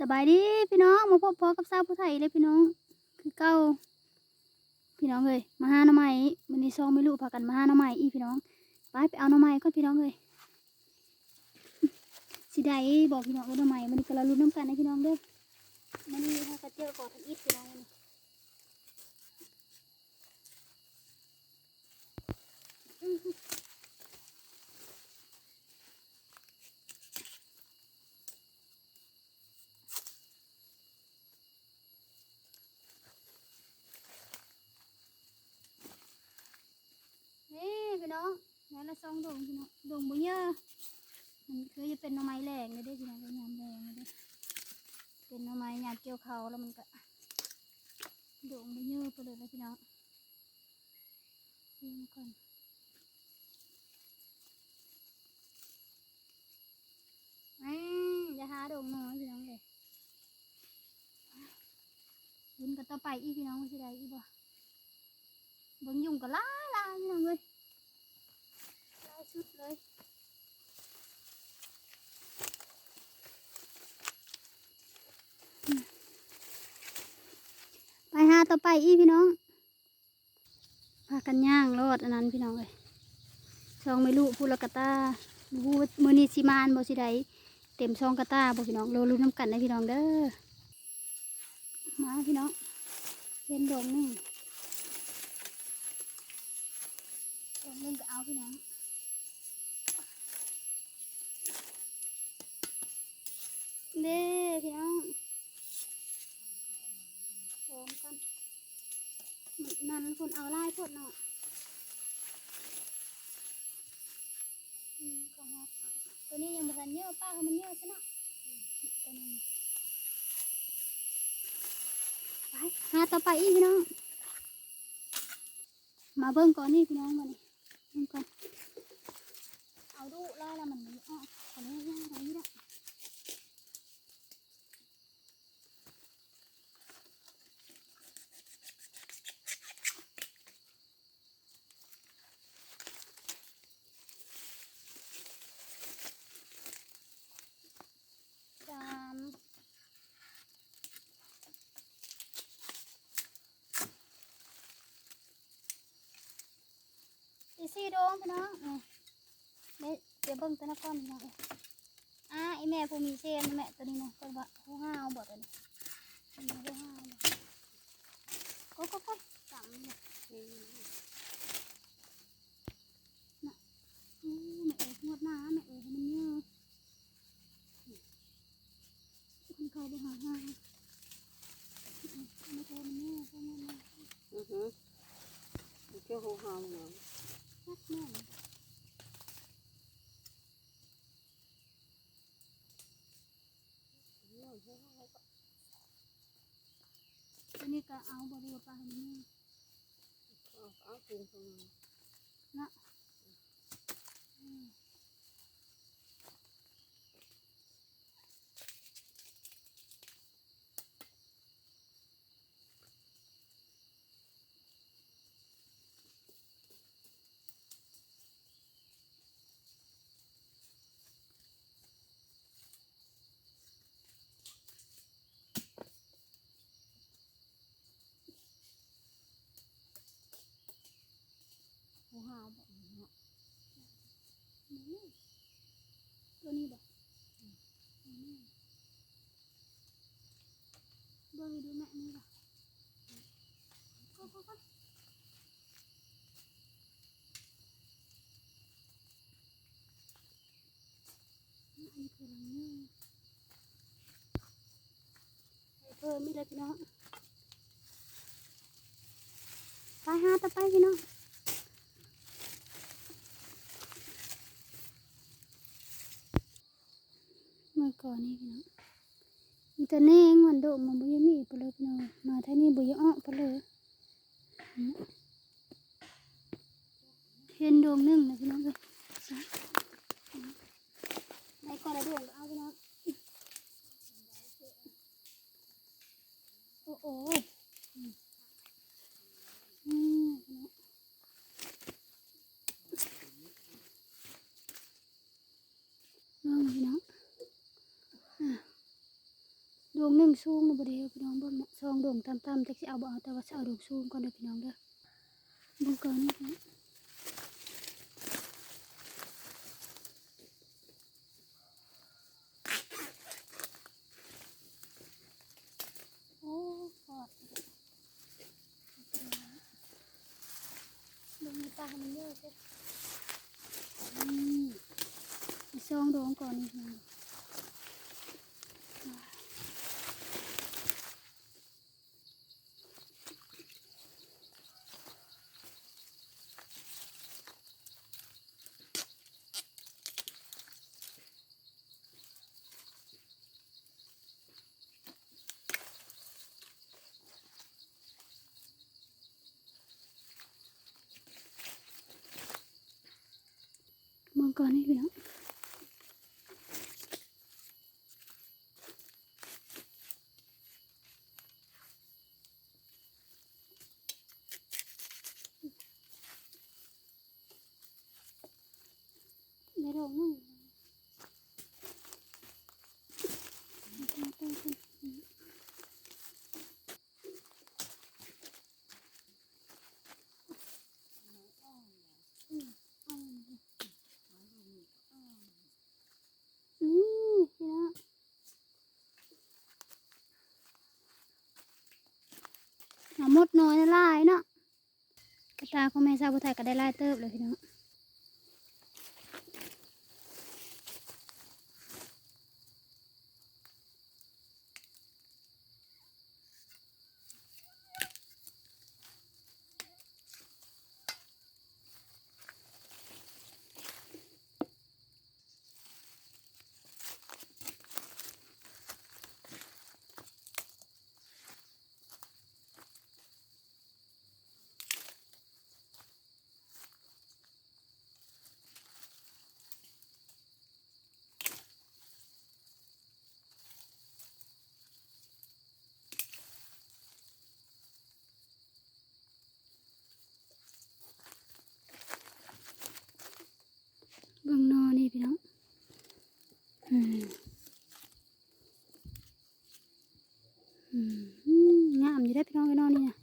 สบายดีพี่น้องมาพบพอกับสาวผู้ไทยเลยพี่น้อง คือเก้าพี่น้องเลยมาหาหน่อไม้มันนี้ซองไม่รู้พากันมาหาหน่อไม้อีพี่น้องไปไปเอาหน่อไม้ก่อนพี่น้องเลยสิได้บอกพี่น้องว่าหน่อไม้มันนี้ก็เราลุ้นน้ำกันนะพี่น้องเด้อมันนี้ถ้ากระเจียวก่อดทันอีกพี่น้องมื้อนี้นี่พี่น้ องแม่ละซองดงพี่น้องดงบ่เยอะมันเคยจะเป็นหน่อไม้แรงเลยเด้พี่น้องเป็นยามแรงเลยเป็นหน่อไม้ยามเกี่ยวเขาแล้วมันก็ดงบ่เยอะไปเลยนะพี่น้องดูมาก่อนอืมอย่าหาดงน้อยพี่น้องเลยลุ้นกันต่อไปอีพี่น้องว่าสิได้อีบ่บิ่งยุ่งกับล่าลาพี่น้องเลย สุดเลยไปหาต่อไปอีพี่น้องพากันย่างรอดอันนั้นพี่น้องเลยช่องไม่รู้พูละกะตาบูมือนีสิมานบ่สิไดเต็มช่องกระตาบอพี่น้องเรารู้น้ำกันนะพี่น้องเด้อมาพี่น้องเห็นดงหนึ่งดงหนึ่งก็เอาพี่น้องเด้พี่น้องโอมกัน นั่นเอาไล่พดเนาะอืมก็ฮอดเอาตัวนี้ยังบ่ทันเยอะป้าให้มันเยอะซะเนาะตัวนี้ไปหาต่อไปอีกพี่น้อง มาเบิ่งก่อนนี่พี่น้องมานี่เบิ่งก่อนเอาดูไล่แล้วมันมีอ้อขอนี้ย่างไรนี่ละสาม อีสี่โดงพี่น้องนี่เดี๋ยวเดี๋ยวเบิ่งตัวนักก้อนพี่น้องอ้ยอ่าอีแม่ผู้มีเชนแม่ตัวนี้นะตัวบะผู้ห้าวบ่ตัวนี้ตัวนี้หัวห้าวก็ก็ก็สามเนี่ยน่ะอู้แม่เอ๋ยงวดหน้าแม่เอ๋ยให้มันเยอะคนเขาไปหาห้าไม่โทรมันเยอะเพราะมัน อือฮึเกี่ยวหัวหอมเนาะ นักแม่น อันนี้ก็เอาบริวารไปให้มันเยอะเอาเอากินตรงนี้นะอืมหัวหาวบอกเนาะอืม ตัวนี้บอกอืมเบิ่งดูแม่นี่บอกก็ก็ก็อันคือลังนี่เพิ่มไม่เลยพี่น้องไปหาต่อไปพี่น้อง เมื่อ ก่อนนี่พี่น้องมีแต่แนงมันโดมันบุยมีไปเลยพี่น้องมาท่านี้บุยอ้อไปเลยอืมเห็นดวงนึ่งนะพี่น้องเลยในก่อนละดวงก็เอาพี่น้องโอ้โหอืมอืมพี่น้องลอ งพี่น้องหนึ่งสูงนะบ่ได้พี่น้องเบิ่งนะซองดวงต่ำๆจักสิเอาบ่เอาแต่ว่าสิเอาดวงสูงก่อนเด้อพี่น้องเด้อบิ่งก่อนนี่นะโอ้กอดเบิ่งตามันเยอะเด้ออืมซองดวงก่อนนี่พี่น้องมองก่อนนี่ พี่น้องในโรงนั่งอืมพี่น้องหาห มดน้อยไลายเนาะกระตาของแม่ซาบุไทยก็ได้ลายเติบเลยพี่น้อง เบิ่งนอนี่พี่น้องอืมอืมอืมงามอยู่ได้อพี่น้องไอ้นอนี่นะ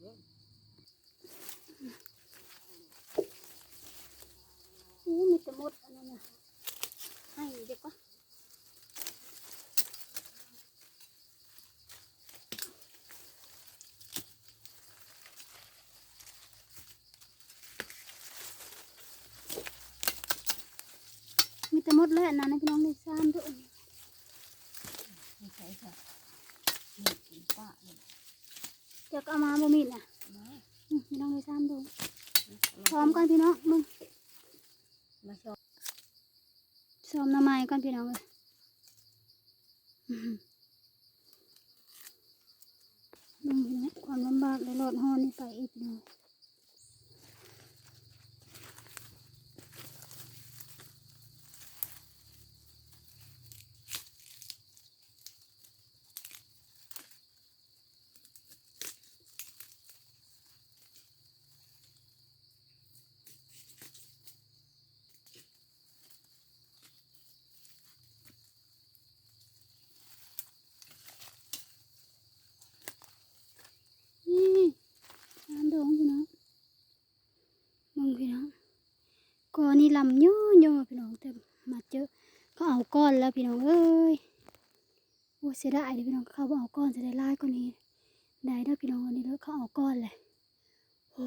ขอดเว้ยอู้มีแต่มดอันนั้นนะให้เด็กวะมีแต่มดเลยอันนั้นนะพี่น้องในซ้ำด้วยไม่ใช่ค่ะนี่กินป้าเลย เดี๋ยวก็เอามาบ่มีดน่ะมาอืมพี่น้องในซ้ำด้วยพร้อมกันพี่น้องมึงมาชอบซ้อมหน้ำไม้ก่อนพี่น้องเลยอื้อหือมึงพี่น้องความลำบากเลยรอดห้อนนี่ไปอีกพี่น้อง นี่น้ำดองพี่น้องมึงพี่น้องก้ อนนี่ลำย่อย่อพี่น้องแต่มาเจอเขาเอาก้อนแล้วพี่น้องเอ้ยโอ้เสียดายเลยพี่น้องเขาบอกเอาก้อนจะได้ลายกว่านี้ได้แล้วพี่น้องอันนี้แล้วเขาเอาก้อนเลยโอ้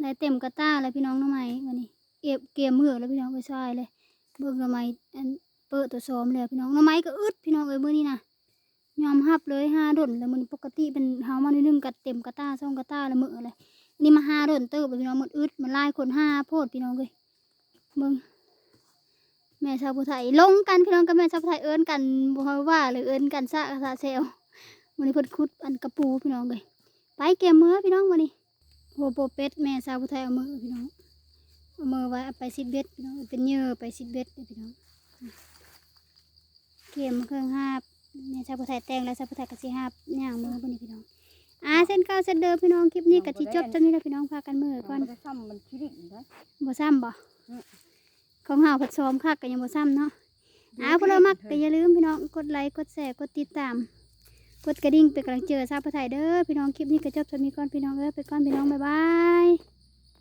ได้เต็มกระต้าแล้วพี่น้องน้องใหม่วันนี้เก็บเกมมือแล้วพี่น้องไปซอยเลยเบิ่งน้องใหม่อันเปิดตัวซ้อมเลยพี่น้องน้องใหม่ก็อึดพี่น้องเอ้ยมื้อนี้นะยอมรับเลยห้าดนแล้วมันปกติเป็นเฮามานิดนึงกัดเต็มกระต้าซ่องกระต้าแล้วมือเลย นี่มาห้าดนเติบพี่น้องมันอึดมันไล่คนห้าโพดพี่น้องเลยเบิ่งแม่ชาวผู้ไทยลงกันพี่น้องกับแม่ชาวผู้ไทยเอิ้นกันบ่ว่าว่าหรือเอิ้นกันซะซะเซลวันนี้เพิ่นขุดอันกระปูพี่น้องเลยไปเก็บมือพี่น้องวันนี้โหโปเป็ดแม่ชาวผู้ไทยเอามือพี่น้องเอามือไว้ไปซิดเบ็ดพี่น้องเป็นเยื่อไปซิดเบ็ดพี่น้องเก็บเครื่องห้าแม่ชาวผู้ไทยแต่งและชาวผู้ไทยกสิห้าย่างมือบนนี้พี่น้อง อ่าเส้นเก้าเส้นเดิมพี่น้องคลิปนี้กะที่จบจนนี้แล้วพี่น้องพากันมือก่อนมันจะซ้ำมันขี้ดิ่งนะบ่ซ้ำบ่อืมของเฮาผัดซ้อมคักก็ยังบ่ซ้ำเนาะอ่าพวกเรามักก็อย่าลืมพี่น้องกดไลค์กดแชร์กดติดตาม กดกระดิ่งเป็นกำลังเจอซาพไทยเด้อพี่น้องคลิปนี้ก็จบจนนี้ก่อนพี่น้องเอ้ยไปก่อนพี่น้องบ๊ายบาย